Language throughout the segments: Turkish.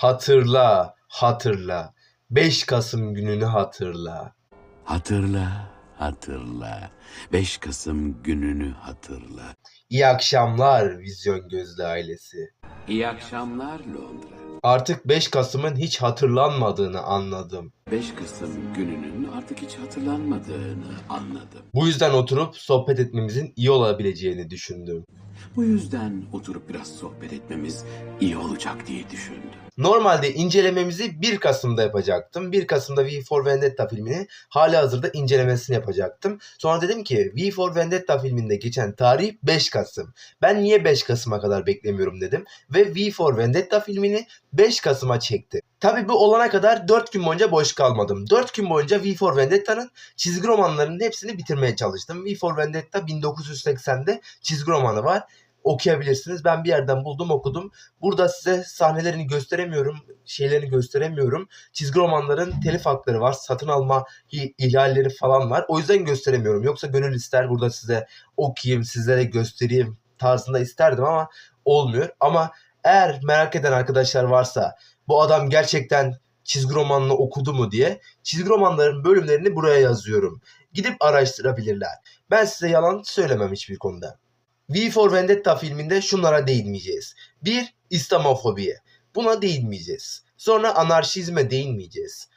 Hatırla, hatırla. 5 Kasım gününü hatırla. Hatırla, hatırla. 5 Kasım gününü hatırla. İyi akşamlar Vizyon Gözlü ailesi. İyi akşamlar Londra. Artık 5 Kasım'ın hiç hatırlanmadığını anladım. 5 Kasım gününün artık hiç hatırlanmadığını anladım. Bu yüzden oturup sohbet etmemizin iyi olabileceğini düşündüm. Bu yüzden oturup biraz sohbet etmemiz iyi olacak diye düşündüm. Normalde incelememizi 1 Kasım'da yapacaktım. 1 Kasım'da V for Vendetta filmini hali hazırda incelemesini yapacaktım. Sonra dedim ki V for Vendetta filminde geçen tarih 5 Kasım. Ben niye 5 Kasım'a kadar beklemiyorum dedim. Ve V for Vendetta filmini 5 Kasım'a çekti. Tabi bu olana kadar 4 gün boyunca boş kalmadım. 4 gün boyunca V for Vendetta'nın çizgi romanlarının hepsini bitirmeye çalıştım. V for Vendetta 1980'de çizgi romanı var okuyabilirsiniz. Ben bir yerden buldum okudum. Burada size sahnelerini gösteremiyorum, şeylerini gösteremiyorum. Çizgi romanların telif hakları var, satın alma ihlalleri falan var. O yüzden gösteremiyorum. Yoksa gönül ister burada size okuyayım, sizlere göstereyim tarzında isterdim ama olmuyor. Ama eğer merak eden arkadaşlar varsa bu adam gerçekten çizgi romanını okudu mu diye çizgi romanların bölümlerini buraya yazıyorum. Gidip araştırabilirler. Ben size yalan söylemem hiçbir konuda. V for Vendetta filminde şunlara değinmeyeceğiz. Bir, İslamofobiye. Buna değinmeyeceğiz. Sonra anarşizme değinmeyeceğiz.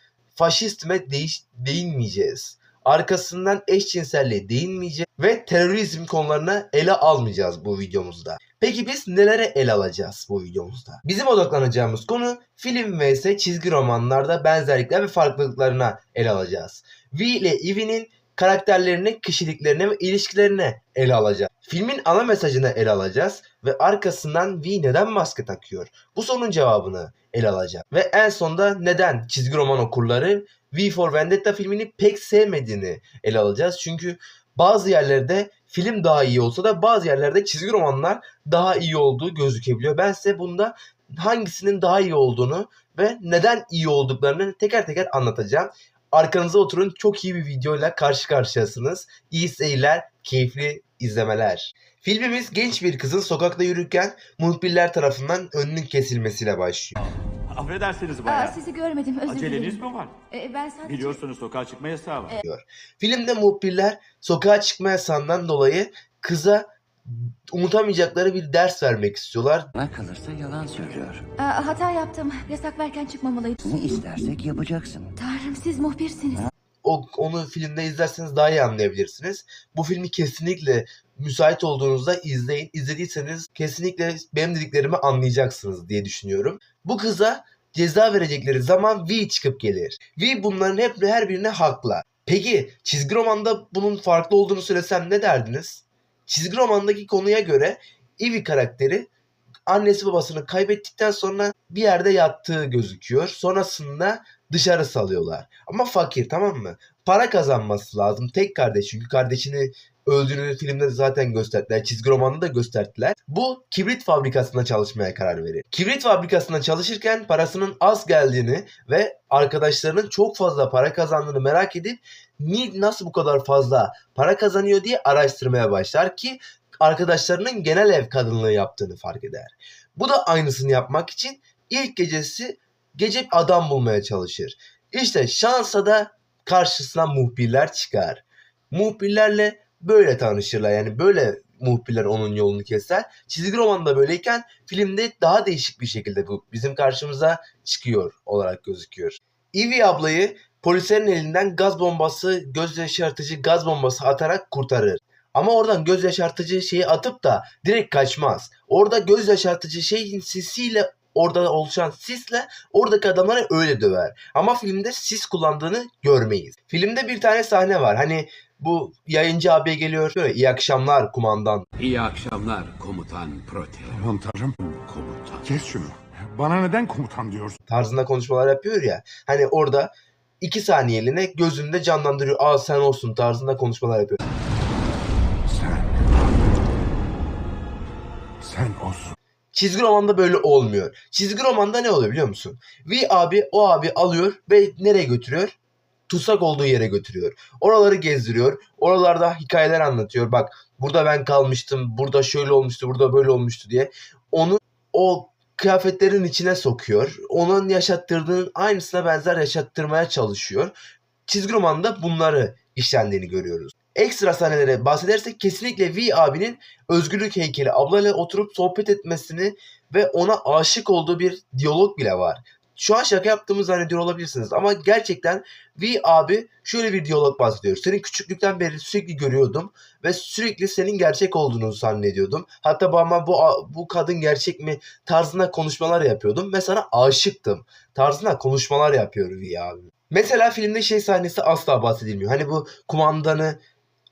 Değiş, değinmeyeceğiz. Arkasından eşcinselliğe değinmeyeceğiz. Ve terörizm konularına ele almayacağız bu videomuzda. Peki biz nelere ele alacağız bu videomuzda? Bizim odaklanacağımız konu film vs çizgi romanlarda benzerlikler ve farklılıklarına ele alacağız. V ile Eevee'nin karakterlerini, kişiliklerini ve ilişkilerine ele alacağız. Filmin ana mesajını ele alacağız ve arkasından V neden maske takıyor? Bu sorunun cevabını ele alacağız. Ve en sonda neden çizgi roman okurları V for Vendetta filmini pek sevmediğini ele alacağız. Çünkü bazı yerlerde film daha iyi olsa da bazı yerlerde çizgi romanlar daha iyi olduğu gözükebiliyor. Ben size bunda hangisinin daha iyi olduğunu ve neden iyi olduklarını teker teker anlatacağım. Arkanıza oturun çok iyi bir videoyla karşı karşıyasınız. İyi seyirler, keyifli izlemeler. Filmimiz genç bir kızın sokakta yürürken muhbirler tarafından önünün kesilmesiyle başlıyor. Affedersiniz Aa, bayağı. sizi görmedim özür Aceleniz dilerim. mi var? Ee, ben sadece... Biliyorsunuz sokağa çıkma yasağı var. Filmde muhbirler sokağa çıkma yasağından dolayı kıza unutamayacakları bir ders vermek istiyorlar. Bana kalırsa yalan söylüyor. Aa, hata yaptım. Yasak verken çıkmamalıydım. Ne istersek yapacaksın. Tanrım siz muhbirsiniz. O, onu filmde izlerseniz daha iyi anlayabilirsiniz. Bu filmi kesinlikle müsait olduğunuzda izleyin. İzlediyseniz kesinlikle benim dediklerimi anlayacaksınız diye düşünüyorum. Bu kıza ceza verecekleri zaman V çıkıp gelir. V bunların hep her birine haklı. Peki çizgi romanda bunun farklı olduğunu söylesem ne derdiniz? Çizgi romandaki konuya göre Ivy karakteri annesi babasını kaybettikten sonra bir yerde yattığı gözüküyor. Sonrasında dışarı salıyorlar. Ama fakir tamam mı? Para kazanması lazım. Tek kardeş çünkü kardeşini öldüğünü filmde zaten gösterdiler. Çizgi romanında da gösterdiler. Bu kibrit fabrikasında çalışmaya karar verir. Kibrit fabrikasında çalışırken parasının az geldiğini ve arkadaşlarının çok fazla para kazandığını merak edip ni nasıl bu kadar fazla para kazanıyor diye araştırmaya başlar ki arkadaşlarının genel ev kadınlığı yaptığını fark eder. Bu da aynısını yapmak için ilk gecesi gece adam bulmaya çalışır. İşte şansa da karşısına muhbirler çıkar. Muhbirlerle böyle tanışırlar. Yani böyle muhbirler onun yolunu keser. Çizgi romanda böyleyken filmde daha değişik bir şekilde bu bizim karşımıza çıkıyor olarak gözüküyor. Ivy ablayı polislerin elinden gaz bombası, göz yaşartıcı gaz bombası atarak kurtarır. Ama oradan göz yaşartıcı şeyi atıp da direkt kaçmaz. Orada göz yaşartıcı şeyin sisiyle orada oluşan sisle oradaki adamları öyle döver. Ama filmde sis kullandığını görmeyiz. Filmde bir tane sahne var. Hani bu yayıncı abiye geliyor. Böyle, İyi akşamlar kumandan. İyi akşamlar komutan Proteus. Aman tanrım Komutan. kes şunu. Bana neden komutan diyorsun? tarzında konuşmalar yapıyor ya. Hani orada iki saniyeliğine gözünde canlandırıyor. Aa sen olsun tarzında konuşmalar yapıyor. Sen. Sen olsun. Çizgi romanda böyle olmuyor. Çizgi romanda ne oluyor biliyor musun? V abi o abi alıyor ve nereye götürüyor? Tutsak olduğu yere götürüyor. Oraları gezdiriyor. Oralarda hikayeler anlatıyor. Bak burada ben kalmıştım. Burada şöyle olmuştu. Burada böyle olmuştu diye. Onu o kıyafetlerin içine sokuyor. Onun yaşattırdığının aynısına benzer yaşattırmaya çalışıyor. Çizgi romanda bunları işlendiğini görüyoruz. Ekstra sahnelere bahsedersek kesinlikle V abinin özgürlük heykeli ablayla oturup sohbet etmesini ve ona aşık olduğu bir diyalog bile var. Şu an şaka yaptığımı zannediyor olabilirsiniz ama gerçekten V abi şöyle bir diyalog bahsediyor. Seni küçüklükten beri sürekli görüyordum ve sürekli senin gerçek olduğunu zannediyordum. Hatta bana bu bu kadın gerçek mi tarzında konuşmalar yapıyordum ve sana aşıktım tarzında konuşmalar yapıyor V abi. Mesela filmde şey sahnesi asla bahsedilmiyor. Hani bu kumandanı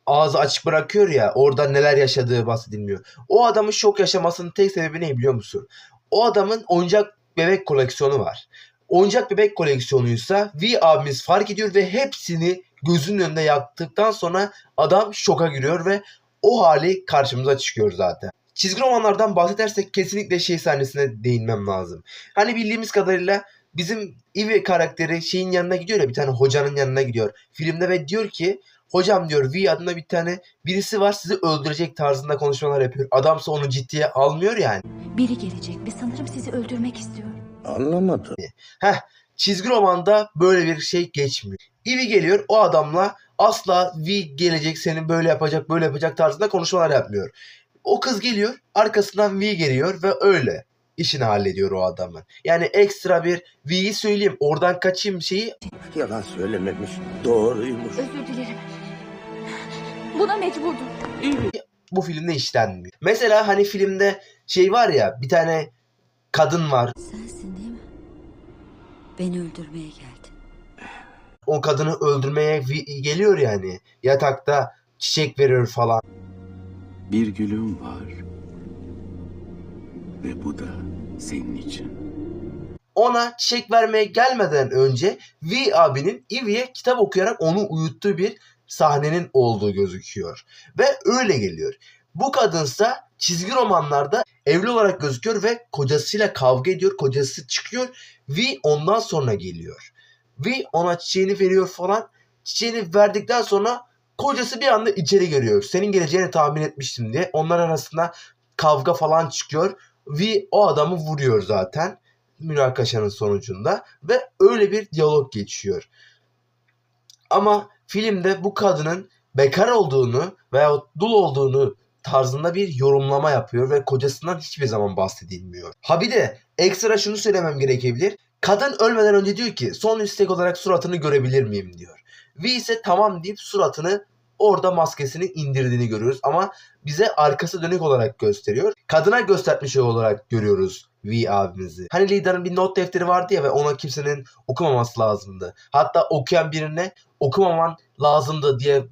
ağzı açık bırakıyor ya orada neler yaşadığı bahsedilmiyor. O adamın şok yaşamasının tek sebebi ne biliyor musun? O adamın oyuncak bebek koleksiyonu var. Oyuncak bebek koleksiyonuysa V abimiz fark ediyor ve hepsini gözünün önünde yaktıktan sonra adam şoka giriyor ve o hali karşımıza çıkıyor zaten. Çizgi romanlardan bahsedersek kesinlikle şey sahnesine değinmem lazım. Hani bildiğimiz kadarıyla bizim Eve karakteri şeyin yanına gidiyor ya bir tane hocanın yanına gidiyor filmde ve diyor ki hocam diyor V adında bir tane birisi var sizi öldürecek tarzında konuşmalar yapıyor. Adamsa onu ciddiye almıyor yani. Biri gelecek ve sanırım sizi öldürmek istiyor. Anlamadım. Heh çizgi romanda böyle bir şey geçmiyor. Ivy geliyor o adamla asla V gelecek seni böyle yapacak böyle yapacak tarzında konuşmalar yapmıyor. O kız geliyor arkasından V geliyor ve öyle işini hallediyor o adamın. Yani ekstra bir V'yi söyleyeyim oradan kaçayım şeyi Yalan söylememiş. Doğruymuş. Özür dilerim. Buna mecburdum. bu filmde işlenmiyor. Mesela hani filmde şey var ya bir tane kadın var. Sensin değil mi? Beni öldürmeye geldin. O kadını öldürmeye geliyor yani. Yatakta çiçek veriyor falan. Bir gülüm var. Ve bu da senin için. ona çiçek vermeye gelmeden önce V abinin Ivy'ye kitap okuyarak onu uyuttuğu bir sahnenin olduğu gözüküyor. Ve öyle geliyor. Bu kadınsa çizgi romanlarda evli olarak gözüküyor ve kocasıyla kavga ediyor. Kocası çıkıyor. V ondan sonra geliyor. V ona çiçeğini veriyor falan. Çiçeğini verdikten sonra kocası bir anda içeri giriyor. Senin geleceğini tahmin etmiştim diye. Onlar arasında kavga falan çıkıyor. V o adamı vuruyor zaten münakaşanın sonucunda ve öyle bir diyalog geçiyor. Ama filmde bu kadının bekar olduğunu veya dul olduğunu tarzında bir yorumlama yapıyor ve kocasından hiçbir zaman bahsedilmiyor. Ha bir de ekstra şunu söylemem gerekebilir. Kadın ölmeden önce diyor ki son istek olarak suratını görebilir miyim diyor. V ise tamam deyip suratını orada maskesini indirdiğini görüyoruz ama bize arkası dönük olarak gösteriyor. Kadına göstermiş olarak görüyoruz V abimizi. Hani Lida'nın bir not defteri vardı ya ve ona kimsenin okumaması lazımdı. Hatta okuyan birine okumaman lazımdı diye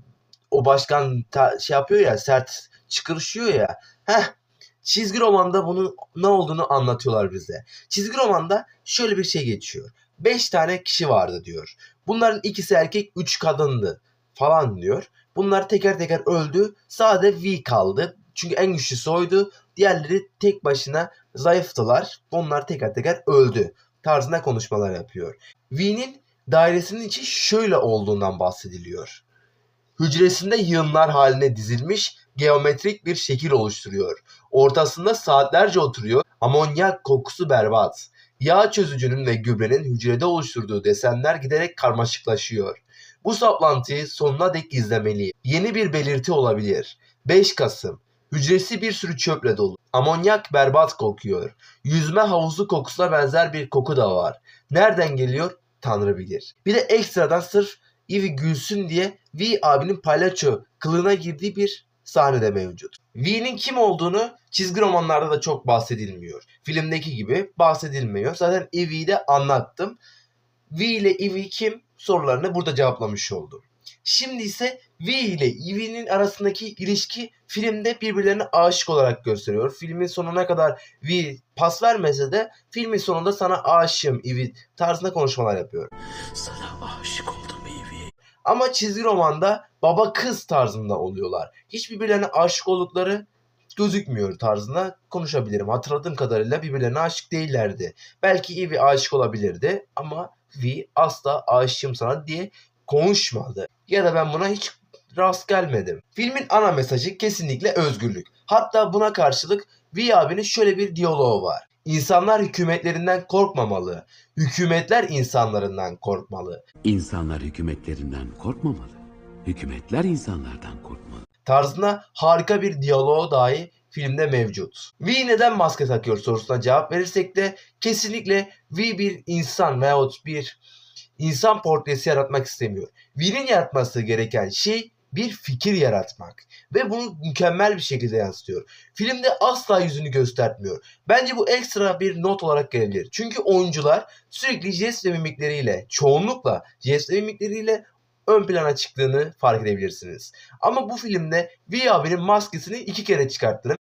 o başkan şey yapıyor ya sert çıkırışıyor ya. Heh çizgi romanda bunun ne olduğunu anlatıyorlar bize. Çizgi romanda şöyle bir şey geçiyor. 5 tane kişi vardı diyor. Bunların ikisi erkek 3 kadındı falan diyor. Bunlar teker teker öldü. Sadece V kaldı. Çünkü en güçlüsü oydu. Diğerleri tek başına zayıftılar. Onlar teker teker öldü. Tarzında konuşmalar yapıyor. V'nin dairesinin içi şöyle olduğundan bahsediliyor. Hücresinde yığınlar haline dizilmiş geometrik bir şekil oluşturuyor. Ortasında saatlerce oturuyor. Amonyak kokusu berbat. Yağ çözücünün ve gübrenin hücrede oluşturduğu desenler giderek karmaşıklaşıyor. Bu saplantıyı sonuna dek izlemeli. Yeni bir belirti olabilir. 5 Kasım. Hücresi bir sürü çöple dolu. Amonyak berbat kokuyor. Yüzme havuzu kokusuna benzer bir koku da var. Nereden geliyor? Tanrı bilir. Bir de ekstradan sırf Ivy gülsün diye V abinin palyaço kılığına girdiği bir sahnede mevcut. V'nin kim olduğunu çizgi romanlarda da çok bahsedilmiyor. Filmdeki gibi bahsedilmiyor. Zaten Ivy'yi de anlattım. V ile Ivy kim sorularını burada cevaplamış oldum. Şimdi ise V ile Eevee'nin arasındaki ilişki filmde birbirlerine aşık olarak gösteriyor. Filmin sonuna kadar V pas vermese de filmin sonunda sana aşığım Evie tarzında konuşmalar yapıyor. Sana aşık oldum Evie. Ama çizgi romanda baba kız tarzında oluyorlar. Hiç birbirlerine aşık oldukları gözükmüyor tarzında konuşabilirim. Hatırladığım kadarıyla birbirlerine aşık değillerdi. Belki Evie aşık olabilirdi ama V asla aşığım sana diye konuşmadı. Ya da ben buna hiç rast gelmedim. Filmin ana mesajı kesinlikle özgürlük. Hatta buna karşılık V abinin şöyle bir diyaloğu var. İnsanlar hükümetlerinden korkmamalı. Hükümetler insanlarından korkmalı. İnsanlar hükümetlerinden korkmamalı. Hükümetler insanlardan korkmalı. tarzında harika bir diyaloğu dahi filmde mevcut. V neden maske takıyor sorusuna cevap verirsek de kesinlikle V bir insan veyahut bir insan portresi yaratmak istemiyor. V'nin yaratması gereken şey bir fikir yaratmak ve bunu mükemmel bir şekilde yansıtıyor. Filmde asla yüzünü göstermiyor. Bence bu ekstra bir not olarak gelebilir. Çünkü oyuncular sürekli jest ve mimikleriyle, çoğunlukla jest ve mimikleriyle ön plana çıktığını fark edebilirsiniz. Ama bu filmde V abinin maskesini iki kere çıkarttığını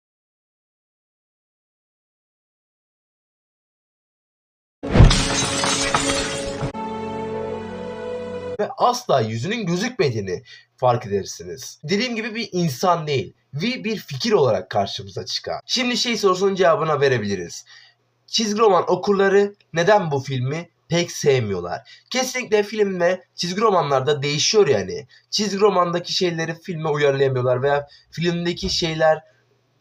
ve asla yüzünün gözükmediğini fark edersiniz. Dediğim gibi bir insan değil. V bir fikir olarak karşımıza çıkar. Şimdi şey sorusunun cevabına verebiliriz. Çizgi roman okurları neden bu filmi pek sevmiyorlar? Kesinlikle film ve çizgi romanlarda değişiyor yani. Çizgi romandaki şeyleri filme uyarlayamıyorlar veya filmdeki şeyler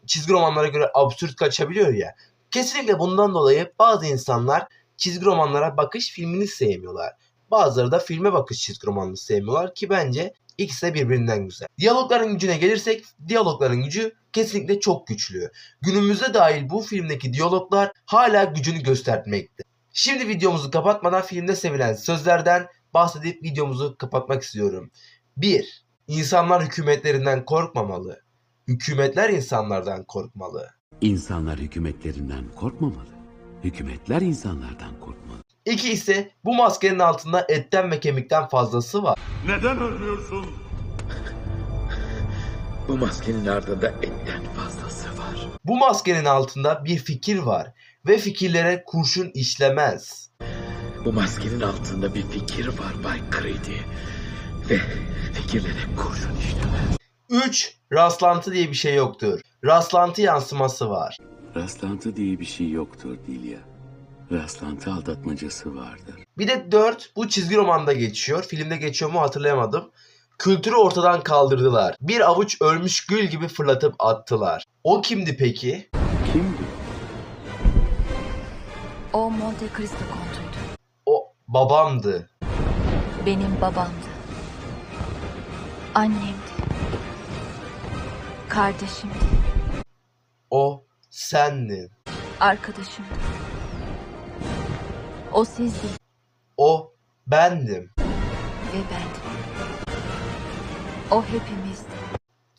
çizgi romanlara göre absürt kaçabiliyor ya. Kesinlikle bundan dolayı bazı insanlar çizgi romanlara bakış filmini sevmiyorlar. Bazıları da filme bakış çizgi romanını sevmiyorlar ki bence ikisi de birbirinden güzel. Diyalogların gücüne gelirsek diyalogların gücü kesinlikle çok güçlü. Günümüzde dahil bu filmdeki diyaloglar hala gücünü göstermekte. Şimdi videomuzu kapatmadan filmde sevilen sözlerden bahsedip videomuzu kapatmak istiyorum. 1. İnsanlar hükümetlerinden korkmamalı. Hükümetler insanlardan korkmalı. İnsanlar hükümetlerinden korkmamalı. Hükümetler insanlardan korkmalı. 2 ise bu maskenin altında etten ve kemikten fazlası var. Neden ölmüyorsun? Bu maskenin ardında etten fazlası var. Bu maskenin altında bir fikir var ve fikirlere kurşun işlemez. Bu maskenin altında bir fikir var Bay Creedy. Ve fikirlere kurşun işlemez. 3. Rastlantı diye bir şey yoktur. Rastlantı yansıması var. Rastlantı diye bir şey yoktur Dilya. Rastlantı aldatmacası vardır. Bir de 4. Bu çizgi romanda geçiyor. Filmde geçiyor mu hatırlayamadım. Kültürü ortadan kaldırdılar. Bir avuç ölmüş gül gibi fırlatıp attılar. O kimdi peki? Kimdi? O Monte Cristo kontuydu. O babamdı. Benim babamdı. Annemdi. Kardeşimdi. O sendin. Arkadaşımdı. O sizdi O bendim. ve bendim. O hepimizdi.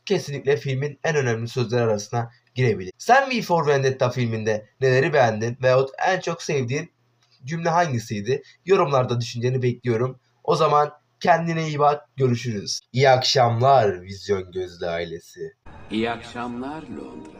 kesinlikle filmin en önemli sözler arasına girebilir. Sen V for Vendetta filminde neleri beğendin veyahut en çok sevdiğin cümle hangisiydi? Yorumlarda düşünceni bekliyorum. O zaman kendine iyi bak, görüşürüz. İyi akşamlar Vizyon Gözlü ailesi. İyi akşamlar Londra.